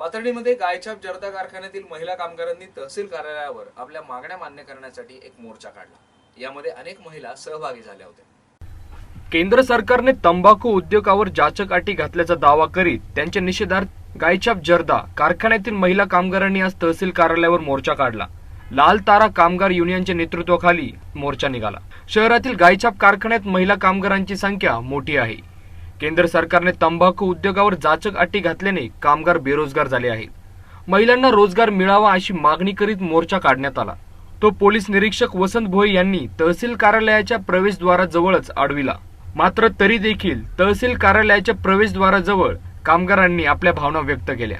पाथर्डीमध्ये गायछाप जर्दा कारखान्यातील महिला कामगारांनी तहसील कार्यालयावर आपल्या मागण्या मान्य करण्यासाठी एक मोर्चा काढला. यामध्ये अनेक महिला सहभागी झाल्या होत्या. केंद्र सरकारने तंबाखू उद्योगावर जाचक अटी घातल्याचा दावा करीत त्यांच्या निषेधार्थ गायछाप जर्दा कारखान्यातील महिला कामगारांनी आज तहसील कार्यालयावर मोर्चा काढला. लाल तारा कामगार युनियनच्या नेतृत्वाखाली मोर्चा निघाला. शहरातील गायछाप कारखान्यात महिला कामगारांची संख्या मोठी आहे. केंद्र सरकारने तंबाखू उद्योगावर जाचक अटी घातल्याने कामगार बेरोजगार झाले आहेत. महिलांना रोजगार मिळावा अशी मागणी करीत मोर्चा काढण्यात आला. तो पोलीस निरीक्षक वसंत भोई यांनी तहसील कार्यालयाच्या प्रवेशद्वाराजवळच अडविला मात्र तरी देखील तहसील कार्यालयाच्या प्रवेशद्वाराजवळ कामगारांनी आपल्या भावना व्यक्त केल्या.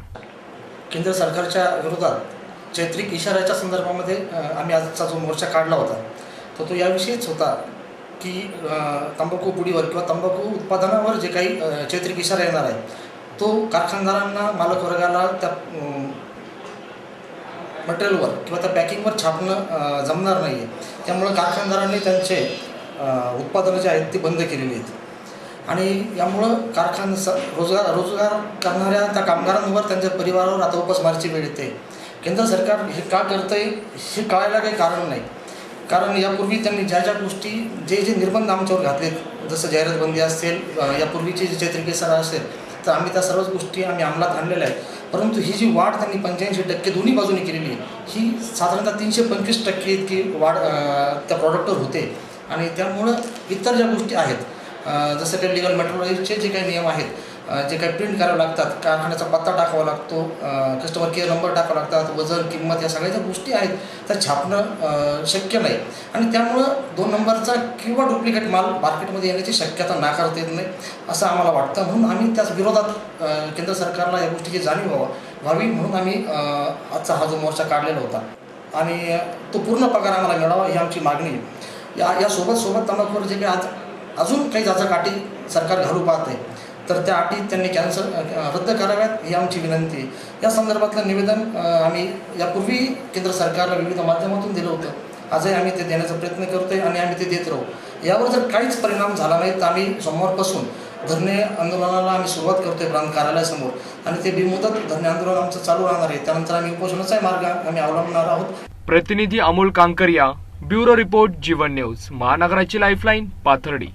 केंद्र सरकारच्या विरोधात चैत्रिक इशाऱ्याच्या संदर्भामध्ये आम्ही आजचा जो मोर्चा काढला होता तर तो याविषयीच होता. की तंबाखू पुडीवर किंवा तंबाखू उत्पादनावर जे काही चैत्रिक इशारा येणार आहे तो कारखानदारांना मालक वर्गाला त्या मटेरियलवर किंवा त्या पॅकिंगवर छापणं जमणार नाही आहे त्यामुळं कारखानदारांनी त्यांचे उत्पादनं जे आहेत ती बंद केलेली आहेत. आणि यामुळं कारखान स रोजगार रोजगार करणाऱ्या त्या कामगारांवर त्यांच्या परिवारावर आता उपासमारीची वेळ येते. केंद्र सरकार हे का करतं आहे हे कळायला काही कारण नाही. कारण यापूर्वी त्यांनी ज्या ज्या गोष्टी जे जे निर्बंध आमच्यावर घातलेत जसं जाहिरात बंदी असेल अ, यापूर्वीची जी चैत्रिकेसर असेल तर आम्ही त्या सर्वच गोष्टी आम्ही अंमलात आणलेल्या आहेत. परंतु ही जी वाढ त्यांनी पंच्याऐंशी टक्के दोन्ही बाजूनी केलेली आहे ही साधारणतः तीनशे पंचवीस टक्के इतकी वाढ त्या प्रॉडक्टवर होते. आणि त्यामुळं इतर ज्या गोष्टी आहेत जसं काही लिगल मेट्रोलॉजीचे जे काही नियम आहेत जे काही प्रिंट करावे लागतात कारखान्याचा पत्ता टाकावा लागतो कस्टमर केअर नंबर टाकावा लागतात वजन किंमत या सगळ्या ज्या गोष्टी आहेत त्या छापणं शक्य नाही. आणि त्यामुळं दोन नंबरचा किंवा डुप्लिकेट माल मार्केटमध्ये येण्याची शक्यता नाकारता येत नाही असं आम्हाला वाटतं. म्हणून आम्ही त्याच विरोधात केंद्र सरकारला या गोष्टीची जाणीव व्हावा व्हावी म्हणून आम्ही आजचा हा जो मोर्चा काढलेला होता. आणि तो पूर्ण पगार आम्हाला मिळावा ही आमची मागणी आहे. या यासोबत सोबत तंबाखूवर जे काही आज अजून काही जाचा काठी सरकार घालू पाहत आहे. तर त्या अटी त्यांनी कॅन्सल रद्द कराव्यात ही आमची विनंती आहे. या संदर्भातलं निवेदन आम्ही यापूर्वी केंद्र सरकारला विविध माध्यमातून दिलं होतं. आजही आम्ही ते देण्याचा प्रयत्न करतोय आणि आम्ही ते देत राहू. यावर जर काहीच परिणाम झाला नाही तर आम्ही सोमवारपासून धरणे आंदोलनाला आम्ही सुरुवात करतोय प्रांत कार्यालयासमोर. आणि ते बेमुदत धरणे आंदोलन आमचं चालू राहणार आहे. त्यानंतर आम्ही उपोषणाचाही मार्ग आम्ही अवलंबणार आहोत. प्रतिनिधी Amol Kankariya bureau report Jeevan news महानगराची lifeline Pathardi.